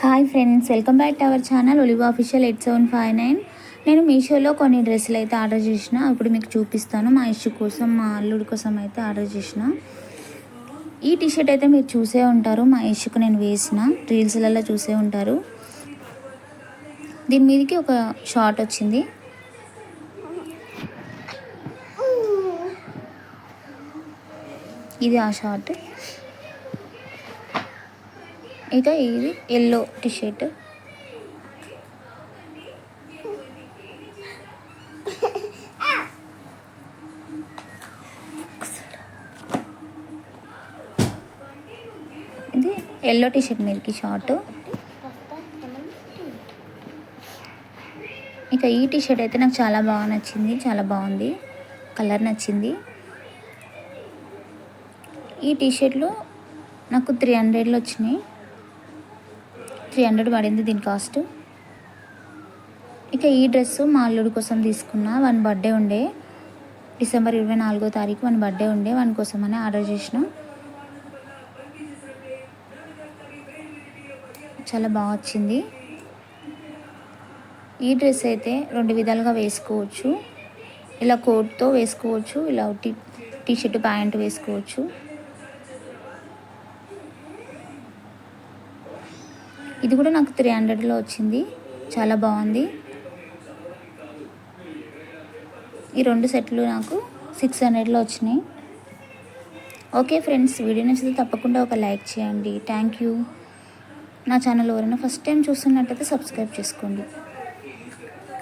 Hi friends welcome back to our channel Olive official eight seven five nine నేను మీషోలో కొన్ని డ్రెస్సులు అయితే ఆర్డర్ చేసిన. ఇప్పుడు మీకు చూపిస్తాను. మా ఇష్యూ కోసం మా అల్లుడి కోసం అయితే ఆర్డర్ చేసిన. ఈ టీషర్ట్ అయితే మీరు చూసే ఉంటారు. మా ఇష్యూకు నేను వేసిన. రీల్స్లలో చూసే ఉంటారు. దీని మీదకి ఒక షార్ట్ వచ్చింది. ఇది ఆ షార్ట్. ఇక ఇది ఎల్లో టీషర్ట్ ఇది ఎల్లో టీషర్ట్ మీదకి షార్ట్ ఇక ఈ టీషర్ట్ అయితే నాకు చాలా బాగా నచ్చింది చాలా బాగుంది. కలర్ నచ్చింది. ఈ టీషర్ట్లు నాకు త్రీ హండ్రెడ్లో వచ్చినాయి. త్రీ హండ్రెడ్ పడింది దీని కాస్ట్ ఇక ఈ డ్రెస్సు మా అల్లుడు కోసం తీసుకున్న వన్ బర్త్డే ఉండే. డిసెంబర్ ఇరవై నాలుగో తారీఖు వన్ బర్త్డే ఉండే వన్ కోసం అని ఆర్డర్ చేసిన. చాలా బాగా వచ్చింది. ఈ డ్రెస్ అయితే రెండు విధాలుగా వేసుకోవచ్చు. ఇలా కోట్తో వేసుకోవచ్చు ఇలా టీ టీషర్ట్ ప్యాంట్ వేసుకోవచ్చు. ఇది కూడా నాకు త్రీ హండ్రెడ్లో వచ్చింది. చాలా బాగుంది. ఈ రెండు సెట్లు నాకు సిక్స్ హండ్రెడ్లో వచ్చినాయి. ఓకే ఫ్రెండ్స్ వీడియో నచ్చితే తప్పకుండా ఒక లైక్ చేయండి. థ్యాంక్ యూ నా ఛానల్ ఎవరైనా ఫస్ట్ టైం చూస్తున్నట్టయితే సబ్స్క్రైబ్ చేసుకోండి.